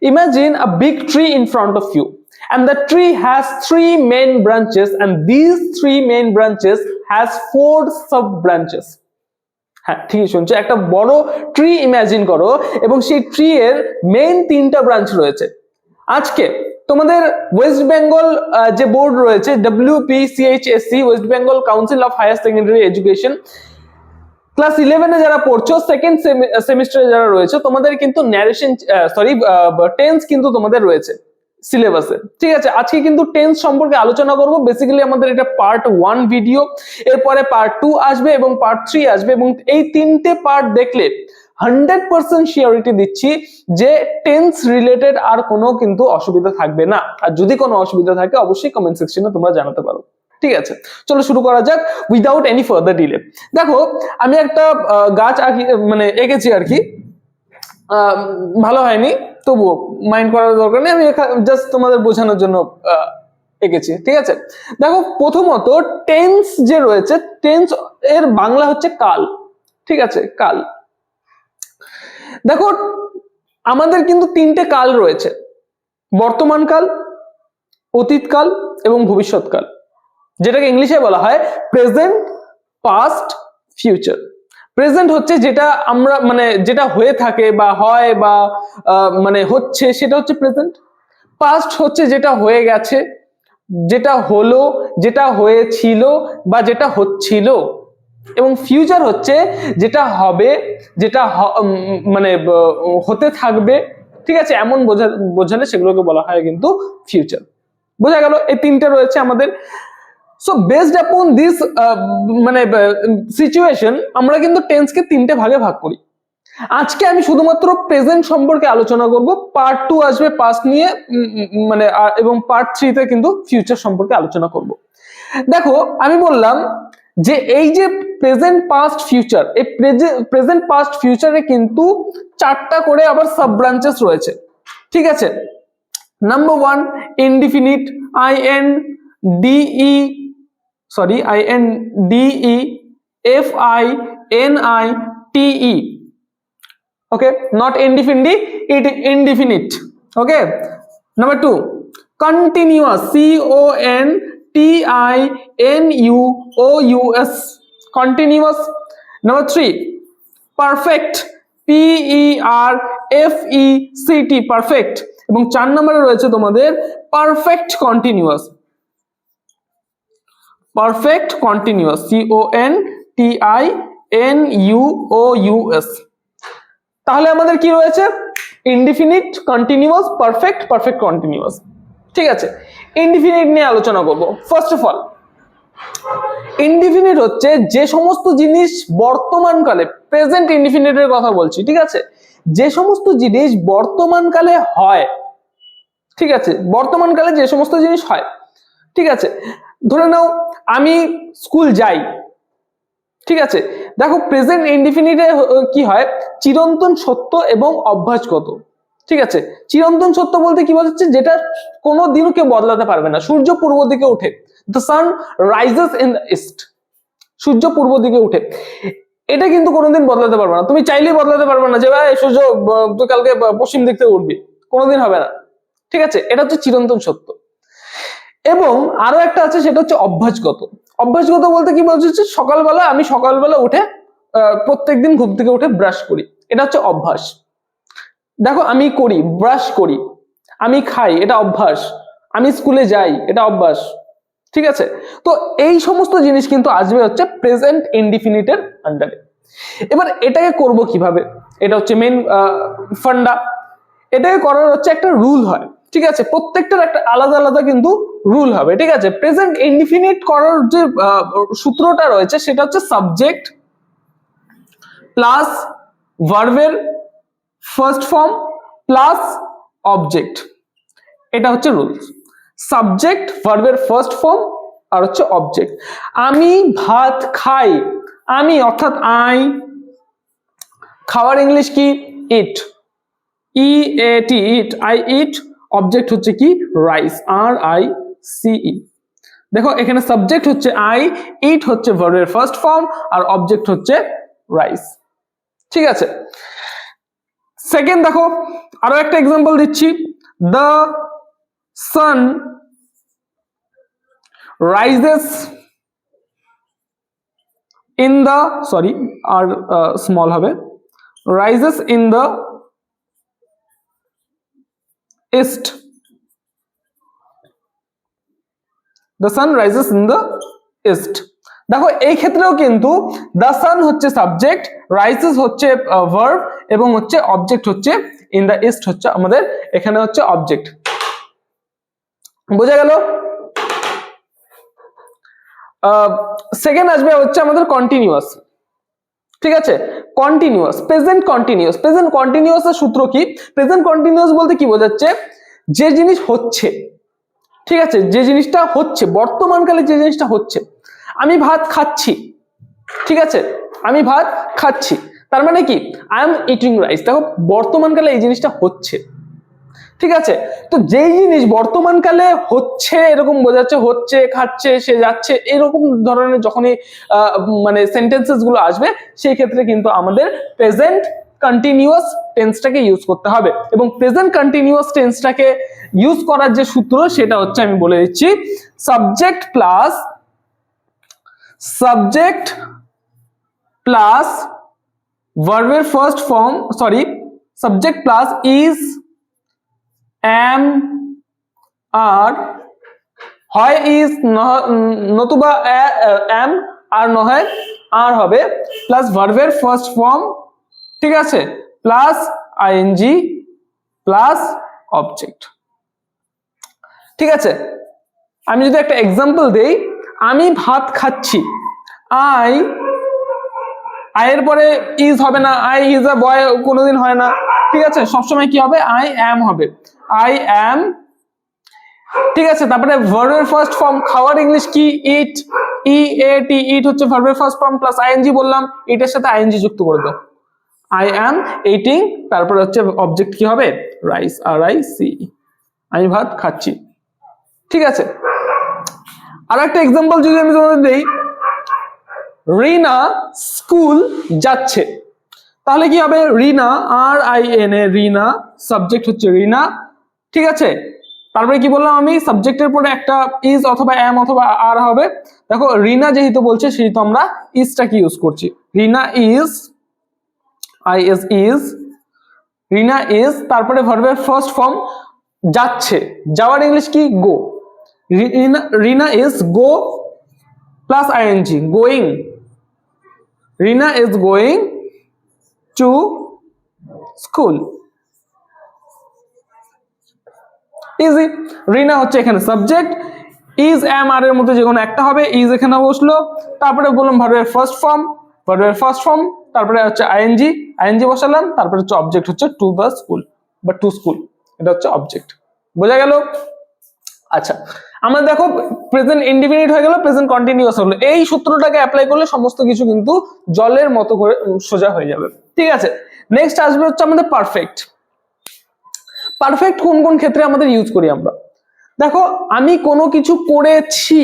imagine a big tree in front of you, and the tree has three main branches, and these three main branches has four sub branches হ্যাঁ ঠিকই শুনছো। একটা বড় tree imagine করো, এবং সেই tree এর মেইন তিনটা ব্রাঞ্চ রয়েছে। আজকে তোমাদের ওয়েস্ট বেঙ্গল যে বোর্ড রয়েছে WPCHSC west Bengal council of higher secondary education class ইলেভেনে যারা পড়ছো সেকেন্ড সেমিস্টারে যারা রয়েছে, তোমাদের কিন্তু ন্যারেশন সরি টেন্স কিন্তু তোমাদের রয়েছে সিলেবাসে ঠিক আছে, আজকে কিন্তু টেন্স সম্পর্কে আলোচনা করব। বেসিক্যালি আমাদের এটা পার্ট ওয়ান ভিডিও এরপরে পার্ট টু আসবে এবং পার্ট থ্রি আসবে এবং এই তিনটে পার্ট দেখলে হান্ড্রেড পার্সেন্ট শিওরিটি দিচ্ছি যে টেন্স রিলেটেড আর কোনো কিন্তু অসুবিধা থাকবে না। আর যদি কোনো অসুবিধা থাকে, অবশ্যই কমেন্ট সেকশনে তোমরা জানাতে পারো। ঠিক আছে, চলো শুরু করা যাক উইদাউট এনি ফার্দার ডিলে দেখো, আমি একটা গাছ আঁকি মানে এঁকেছি আর কি। ভালো হয়নি, তবুও মাইন্ড করার দরকার নেই, আমি জাস্ট তোমাদের বোঝানোর জন্য এঁকেছি, ঠিক আছে? দেখো, প্রথমত টেন্স যে রয়েছে টেন্স এর বাংলা হচ্ছে কাল, ঠিক আছে, কাল। দেখো, আমাদের কিন্তু তিনটে কাল রয়েছে, বর্তমান কাল অতীতকাল এবং ভবিষ্যৎকাল যেটাকে ইংলিশে বলা হয় প্রেজেন্ট পাস্ট ফিউচার প্রেজেন্ট হচ্ছে যেটা আমরা মানে যেটা হয়ে থাকে বা হয় বা মানে হচ্ছে, সেটা হচ্ছে প্রেজেন্ট পাস্ট হচ্ছে যেটা হয়ে গেছে, যেটা হলো, যেটা হয়েছিল বা যেটা হচ্ছিল। এবং ফিউচার হচ্ছে যেটা হবে, যেটা মানে হতে থাকবে। ঠিক আছে, এমন বোঝা, বোঝালে সেগুলোকে বলা হয় কিন্তু ফিউচার বোঝা গেল, এই তিনটে রয়েছে আমাদের সো বেসড আপন দিস মানে সিচুয়েশন আমরা কিন্তু টেন্সকে তিনটে ভাগে ভাগ করি। আজকে আমি শুধুমাত্র প্রেজেন্ট সম্পর্কে আলোচনা করব পার্ট টু আসবে পাস্ট নিয়ে মানে এবং পার্ট থ্রিতে কিন্তু ফিউচার সম্পর্কে আলোচনা করব। দেখো, আমি বললাম যে এই যে প্রেজেন্ট পাস্ট ফিউচার এই প্রেজেন্ট পাস্ট ফিউচারে কিন্তু চারটা করে আবার সাব ব্রাঞ্চেস রয়েছে। ঠিক আছে? Number one indefinite I N D E sorry I N D E F I N I T E indefinite it indefinite okay number two continuous c o n t i n u o u s continuous number three perfect p e r f e c t perfect এবং চার নম্বরে রয়েছে তোমাদের perfect continuous perfect continuous C O N T I N U O U S তাহলে আমাদের কি রয়েছে? Indefinite continuous perfect perfect continuous ঠিক আছে? ইনডিফিনিট নিয়ে আলোচনা করব। ফার্স্ট অফ অল ইনডিফিনিট হচ্ছে যে সমস্ত জিনিস বর্তমানকালে প্রেজেন্ট ইনডিফিনিটের কথা বলছি, ঠিক আছে? যে সমস্ত জিনিস বর্তমানকালে হয়, ঠিক আছে? বর্তমানকালে যে সমস্ত জিনিস হয়, ঠিক আছে? ধরে নাও, আমি স্কুল যাই। ঠিক আছে? দেখো প্রেজেন্ট ইনডিফিনিটে কি হয়? চিরন্তন সত্য এবং অভ্যাসগত ঠিক আছে? চিরন্তন সত্য বলতে কি বোঝাচ্ছে? যেটা কোনো দিনও কেউ বদলাতে পারবে না। সূর্য পূর্ব দিকে উঠে the sun rises in the east সূর্য পূর্ব দিকে উঠে। এটা কিন্তু কোনোদিন বদলাতে পারবে না। তুমি চাইলেই বদলাতে পারবে না যে, ভাই, সূর্য তুই কালকে পশ্চিম দিক থেকে উঠবি। কোনোদিন হবে না। ঠিক আছে? এটা হচ্ছে চিরন্তন সত্য। এবং আরও একটা আছে, সেটা হচ্ছে অভ্যাসগত। অভ্যাসগত বলতে কি বলছে হচ্ছে সকালবেলা আমি সকালবেলা উঠে প্রত্যেক দিন ঘুম থেকে উঠে ব্রাশ করি। এটা হচ্ছে অভ্যাস। দেখো আমি করি ব্রাশ করি। আমি খাই, এটা অভ্যাস। আমি স্কুলে যাই, এটা অভ্যাস। ঠিক আছে? তো এই সমস্ত জিনিস কিন্তু আসবে হচ্ছে প্রেজেন্ট ইনডিফিনিটের আন্ডারে এবার এটাকে করব কীভাবে? এটা হচ্ছে মেন ফান্ডা এটাকে করার হচ্ছে একটা রুল হয়। ঠিক আছে? প্রত্যেকটার একটা আলাদা আলাদা কিন্তু রুল হবে, ঠিক আছে? প্রেজেন্ট ইনডিফিনিট করার যে সূত্রটা রয়েছে সেটা হচ্ছে সাবজেক্ট প্লাস ভার্বের ফার্স্ট ফর্ম প্লাস অবজেক্ট এটা হচ্ছে রুলস সাবজেক্ট ভার্বের ফার্স্ট ফর্ম আর হচ্ছে অবজেক্ট আমি ভাত খাই, আমি অর্থাৎ আই খাওয়ার ইংলিশ কি? ইট ই A T it I eat object হচ্ছে কি? Rice R I C E দেখো, এখানে সাবজেক্ট হচ্ছে আই ইট হচ্ছে ভার্বের ফার্স্ট ফর্ম আর অবজেক্ট হচ্ছে রাইস ঠিক আছে? সেকেন্ড দেখো, আরও একটা এক্সাম্পল দিচ্ছি। The sun rises in the sorry R small হবে। Rises in the east the sun rises in the east দেখো, এই ক্ষেত্রেও কিন্তু দ্য সান হচ্ছে সাবজেক্ট রাইজেস হচ্ছে ভার্ব এবং হচ্ছে অবজেক্ট হচ্ছে ইন দ্য ইস্ট হচ্ছে আমাদের এখানে হচ্ছে অবজেক্ট বোঝা গেল? সেকেন্ড আসবে হচ্ছে আমাদের কন্টিনিউয়াস ঠিক আছে? কন্টিনিউয়াস প্রেজেন্ট কন্টিনিউয়াস প্রেজেন্ট কন্টিনিউয়াসের সূত্র কি? প্রেজেন্ট কন্টিনিউয়াস বলতে কি বোঝাচ্ছে? যে জিনিস হচ্ছে, ঠিক আছে? যে জিনিসটা হচ্ছে, বর্তমানকালে যে জিনিসটা হচ্ছে, আমি ভাত খাচ্ছি, ঠিক আছে? আমি ভাত খাচ্ছি। তার মানে কি? আই এম ইটিং রাইস দেখো, বর্তমানকালে এই জিনিসটা হচ্ছে। ঠিক আছে? তো যেই জিনিস বর্তমানকালে হচ্ছে, এরকম বোঝাচ্ছে হচ্ছে, খাচ্ছে, সে যাচ্ছে, এরকম ধরনের যখনই মানে সেন্টেন্সেসগুলো আসবে, সেই ক্ষেত্রে কিন্তু আমাদের প্রেজেন্ট কন্টিনিউয়াস টেন্সটাকে ইউজ করতে হবে। এবং প্রেজেন্ট কন্টিনিউয়াস টেন্সটাকে ইউজ করার যে সূত্র, সেটা হচ্ছে আমি বলে দিচ্ছি সাবজেক্ট প্লাস সাবজেক্ট প্লাস ভার্বের first form sorry subject plus is am are হয় ইজ নতুবা এম আর নয় আর হবে প্লাস ভার্বের ফার্স্ট ফর্ম ঠিক আছে? প্লাস আইএনজি প্লাস অবজেক্ট ঠিক আছে? আমি যদি একটা এক্সাম্পল দেই, আমি ভাত খাচ্ছি। আই আয়ের পরে ইজ হবে না আই ইজ আ বয় কোনোদিন হয় না। ঠিক আছে? সবসময় কি হবে? আই অ্যাম হবে। আই অ্যাম ঠিক আছে, তারপরে ভার্বের ফার্স্ট ফর্ম খাওয়ার ইংলিশ কি? ইট ই এ টি ইট হচ্ছে ভার্বের ফার্স্ট ফর্ম প্লাস আইএনজি বললাম ইটের সাথে আইএনজি যুক্ত করে দাও। আই অ্যাম এইটিং তারপরে হচ্ছে অবজেক্ট কি হবে? রাইস আর আই সি আমি ভাত খাচ্ছি। ঠিক আছে। আর একটা এক্সাম্পল যদি আমি তোমাদের দেই, রিনা স্কুল যাচ্ছে। তাহলে কি হবে? Rina R I N A Rina subject হচ্ছে রিনা ঠিক আছে? তারপরে কি বললাম আমি? সাবজেক্টের পরে একটা ইজ অথবা এম অথবা আর হবে। দেখো, রিনা যেহেতু বলছে, সেহেতু আমরা ইজটাকে ইউজ করছি? Rina is I S is Rina is তারপরে ভার্বের ফার্স্ট ফর্ম যাচ্ছে। যাওয়ার ইংলিশ কি? Go Rina Rina is go plus I N G going Rina is going to school easy Rina হচ্ছে এখানে সাবজেক্ট ইজ এম আর এর মধ্যে যে কোনো একটা হবে। ইজ এখানে বসল। তারপরে বললাম ভার্বের ফার্স্ট ফর্ম ভার্বের ফার্স্ট ফর্ম তারপরে হচ্ছে I N G I N G বসালাম। তারপরে হচ্ছে অবজেক্ট হচ্ছে টু দ্য স্কুল বা টু স্কুল এটা হচ্ছে অবজেক্ট বোঝা গেল? আচ্ছা আমরা দেখো প্রেজেন্ট ইন্ডিফিনিট হয়ে গেল প্রেজেন্ট কন্টিনিউয়াস হলো। এই সূত্রটাকে অ্যাপ্লাই করলে সমস্ত কিছু কিন্তু জলের মতো করে সোজা হয়ে যাবে। ঠিক আছে? নেক্সট আসবে হচ্ছে আমাদের পারফেক্ট পারফেক্ট কোন কোন ক্ষেত্রে আমাদের ইউজ করি আমরা? দেখো, আমি কোনো কিছু করেছি,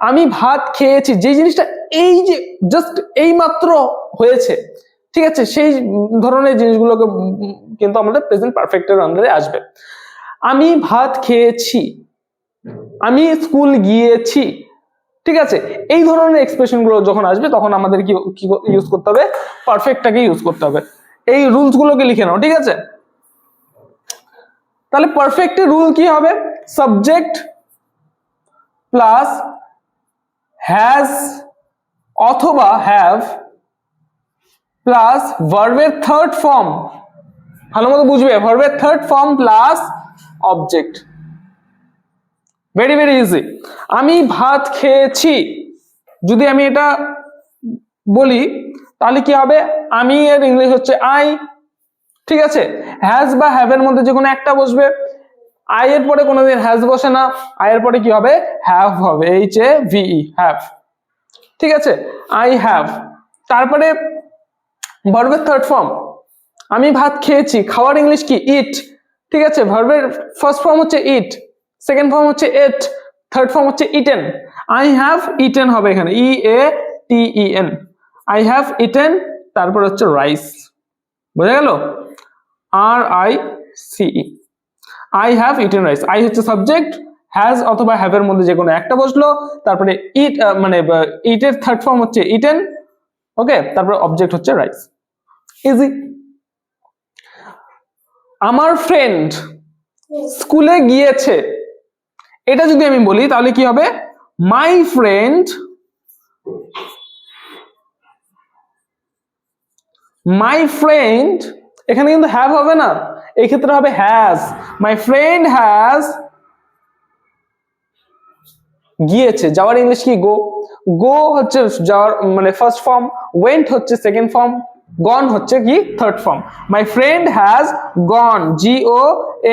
আমি ভাত খেয়েছি যে জিনিসটা এই যে জাস্ট এই মাত্র হয়েছে, ঠিক আছে? সেই ধরনের জিনিসগুলোকে কিন্তু আমাদের প্রেজেন্ট পারফেক্টের আন্ডারে আসবে। আমি ভাত খেয়েছি, আমি স্কুল গিয়েছি, ঠিক আছে? এই ধরনের এক্সপ্রেশনগুলো যখন আসবে, তখন আমাদের কি ইউজ করতে হবে? পারফেক্টটাকে ইউজ করতে হবে। এই রুলস গুলোকে লিখে নাও, ঠিক আছে? তাহলে পারফেক্ট রুল কি হবে? সাবজেক্ট প্লাস হ্যাজ অথবা হ্যাভ প্লাস ভার্বের থার্ড ফর্ম ভালো মতো বুঝবে? ভার্বের third form plus object very very easy আমি ভাত খেয়েছি। যদি আমি এটা বলি, তাহলে কি হবে? আমি এর ইংলিশ হচ্ছে আই ঠিক আছে? হ্যাজ বা হ্যাভ এর মধ্যে যে কোনো একটা বসবে। আই এর পরে কোনোদিন হ্যাজ বসে না। আই এর পরে কি হবে? হ্যাভ হবে। এইচ এ ভিই হ্যাভ ঠিক আছে? আই হ্যাভ তারপরে ভার্বের থার্ড ফর্ম আমি ভাত খেয়েছি। খাওয়ার ইংলিশ কি? ইট ঠিক আছে? ভার্বের ফার্স্ট ফর্ম হচ্ছে ইট সেকেন্ড ফর্ম হচ্ছে এট থার্ড ফর্ম হচ্ছে ইটেন আই হ্যাভ ইটেন হবে এখানে। E A T E N I have eaten তারপর হচ্ছে রাইস বোঝা গেল? R I C E I have eaten rice I হচ্ছে সাবজেক্ট হ্যাজ অথবা হ্যাভ এর মধ্যে যে কোনো একটা বসল, তারপরে ইট মানে ইটের থার্ড ফর্ম হচ্ছে ইটেন ওকে তারপরে অবজেক্ট হচ্ছে রাইস ইজি আমার ফ্রেন্ড স্কুলে গিয়েছে। এটা যদি আমি বলি, তাহলে কি হবে? মাই ফ্রেন্ড মাই ফ্রেন্ড এখানে কিন্তু হ্যাভ হবে না। এই ক্ষেত্রে হবে হ্যাজ মাই ফ্রেন্ড হ্যাজ গিয়েছে। যাওয়ার ইংলিশ কি? গো গো হচ্ছে যাওয়ার মানে ফার্স্ট ফর্ম ওয়েন্ট হচ্ছে সেকেন্ড ফর্ম গন হচ্ছে কি? Third form my friend has gone G O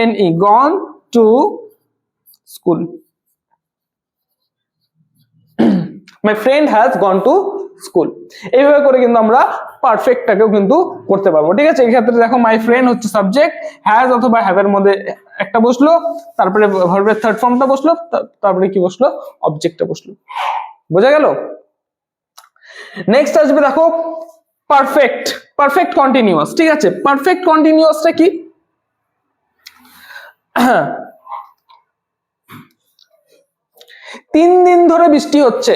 N E gone to school my friend has gone to school এইভাবে করে কিন্তু আমরা পারফেক্টটাকেও কিন্তু করতে পারব। ঠিক আছে? এই ক্ষেত্রে দেখো মাই ফ্রেন্ড হচ্ছে সাবজেক্ট হ্যাজ অথবা হ্যাভের মধ্যে একটা বসল, তারপরে ভার্বের থার্ড ফর্মটা বসল তারপরে কি বসল? অবজেক্টটা বসল। বোঝা গেল? নেক্সট আসবে দেখো পারফেক্ট পারফেক্ট কন্টিনিউয়াস ঠিক আছে? পারফেক্ট কন্টিনিউয়াসটা কি? তিন দিন ধরে বৃষ্টি হচ্ছে।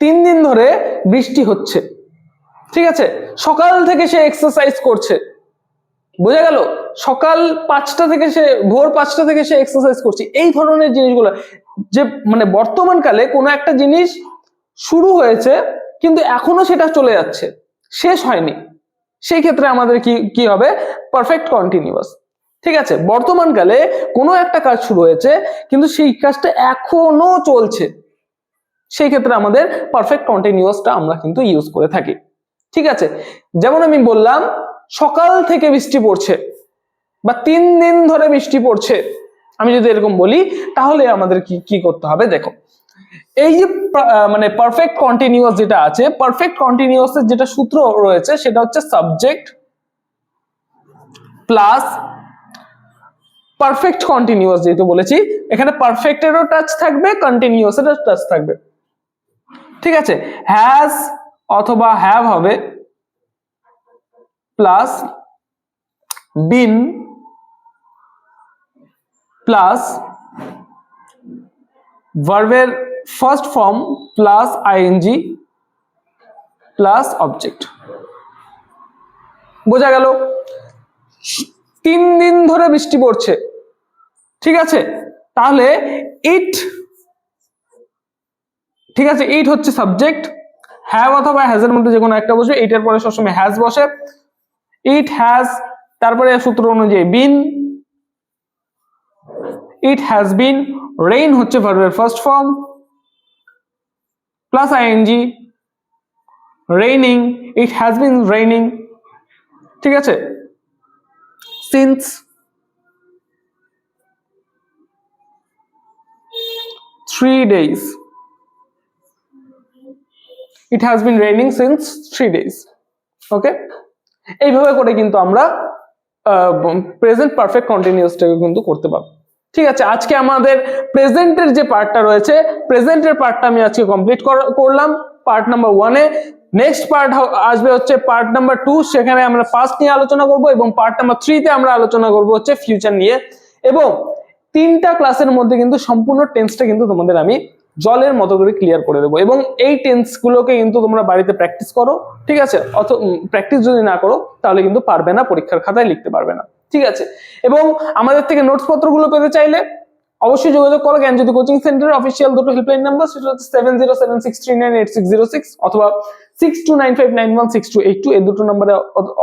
তিন দিন ধরে বৃষ্টি হচ্ছে। ঠিক আছে? সকাল থেকে সে এক্সারসাইজ করছে। বোঝা গেল? সকাল পাঁচটা থেকে সে, ভোর পাঁচটা থেকে সে এক্সারসাইজ করছে। এই ধরনের জিনিসগুলো, যে মানে বর্তমানকালে কোনো একটা জিনিস শুরু হয়েছে, কিন্তু এখনও সেটা চলে যাচ্ছে। শেষ হয়নি। সেই ক্ষেত্রে আমাদের কি কি হবে? পারফেক্ট কন্টিনিউয়াস ঠিক আছে? বর্তমানকালে কোনো একটা কাজ শুরু হয়েছে, কিন্তু সেই কাজটা এখনও চলছে। সেই ক্ষেত্রে আমাদের পারফেক্ট কন্টিনিউয়াসটা আমরা কিন্তু ইউজ করে থাকি। ঠিক আছে? যেমন আমি বললাম, সকাল থেকে বৃষ্টি পড়ছে বা তিন দিন ধরে বৃষ্টি পড়ছে। আমি যদি এরকম বলি, তাহলে আমাদের কি কি করতে হবে? দেখো, এই যে মানে পারফেক্ট কন্টিনিউয়াস যেটা আছে পারফেক্ট কন্টিনিউয়াসের যেটা সূত্র রয়েছে, সেটা হচ্ছে সাবজেক্ট প্লাস পারফেক্ট কন্টিনিউয়াস যেহেতু বলেছি, এখানে পারফেক্টেরও টাচ থাকবে কন্টিনিউয়াসেরও টাচ থাকবে। ঠিক আছে? হ্যাজ অথবা হ্যাভ হবে প্লাস বিন প্লাস ভার্বের first form plus I N G plus object বোঝা গেল? তিন দিন ধরে বৃষ্টি পড়ছে। ঠিক আছে? তাহলে ইট ঠিক আছে? ইট হচ্ছে সাবজেক্ট হ্যাভ অথবা হ্যাজ এর মধ্যে যে কোনো একটা বসবে এইটার পরে সবসময় হ্যাজ বসে। ইট হ্যাজ, তারপরে সূত্র অনুযায়ী বিন। ইট হ্যাজ বিন, রেইন হচ্ছে ভার্বের first form. Plus I N G, raining, it has been raining. ঠিক আছে? Since. Three days it has been raining since three days okay এইভাবে করে কিন্তু আমরা প্রেজেন্ট পারফেক্ট কন্টিনিউসটাকে কিন্তু করতে পারব। ঠিক আছে, আজকে আমাদের প্রেজেন্টের যে পার্টটা রয়েছে প্রেজেন্টের পার্টটা আমি আজকে কমপ্লিট করলাম। পার্ট নাম্বার ওয়ানে নেক্সট পার্ট আসবে হচ্ছে পার্ট নাম্বার টু সেখানে আমরা পাস্ট নিয়ে আলোচনা করব এবং পার্ট নাম্বার থ্রিতে আমরা আলোচনা করব হচ্ছে ফিউচার নিয়ে। এবং তিনটা ক্লাসের মধ্যে কিন্তু সম্পূর্ণ টেন্সটা কিন্তু তোমাদের আমি জলের মতো করে ক্লিয়ার করে দেবো। এবং এই টেন্স গুলোকে কিন্তু তোমরা বাড়িতে প্র্যাকটিস করো, ঠিক আছে? অত প্র্যাকটিস যদি না করো, তাহলে কিন্তু পারবে না, পরীক্ষার খাতায় লিখতে পারবে না, ঠিক আছে? এবং আমাদের থেকে নোটস পত্রগুলো পেতে চাইলে অবশ্যই যোগাযোগ করো জ্ঞানজ্যোতি কোচিং সেন্টারের অফিসিয়াল দুটো হেল্পলাইন নাম্বার সেটা হচ্ছে seven zero seven six three nine eight six zero six অথবা six two nine five nine one six two eight two এই দুটো নাম্বারে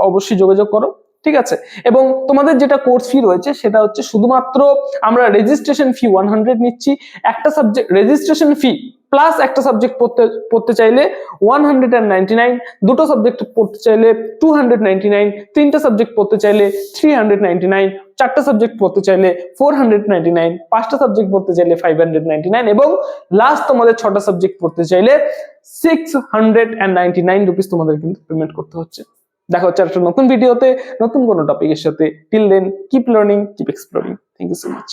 অবশ্যই যোগাযোগ করো। ঠিক আছে? এবং তোমাদের যেটা কোর্স ফি রয়েছে সেটা হচ্ছে শুধুমাত্র আমরা রেজিস্ট্রেশন ফি ওয়ান হান্ড্রেড নিচ্ছি। একটা সাবজেক্ট রেজিস্ট্রেশন ফি প্লাস একটা সাবজেক্ট পড়তে পড়তে চাইলে one hundred and ninety nine দুটো সাবজেক্ট পড়তে চাইলে টু হান্ড্রেড নাইনটি নাইন তিনটা সাবজেক্ট পড়তে চাইলে থ্রি হান্ড্রেড নাইনটি নাইন চারটা সাবজেক্ট পড়তে চাইলে ফোর হান্ড্রেড নাইনটি নাইন পাঁচটা সাবজেক্ট পড়তে চাইলে ফাইভ হান্ড্রেড নাইনটি নাইন এবং লাস্ট তোমাদের ছটা সাবজেক্ট পড়তে চাইলে six hundred and ninety nine rupees তোমাদের কিন্তু পেমেন্ট করতে হচ্ছে। দেখা হচ্ছে একটা নতুন ভিডিওতে নতুন কোনো টপিকের সাথে। Till then keep learning keep exploring thank you so much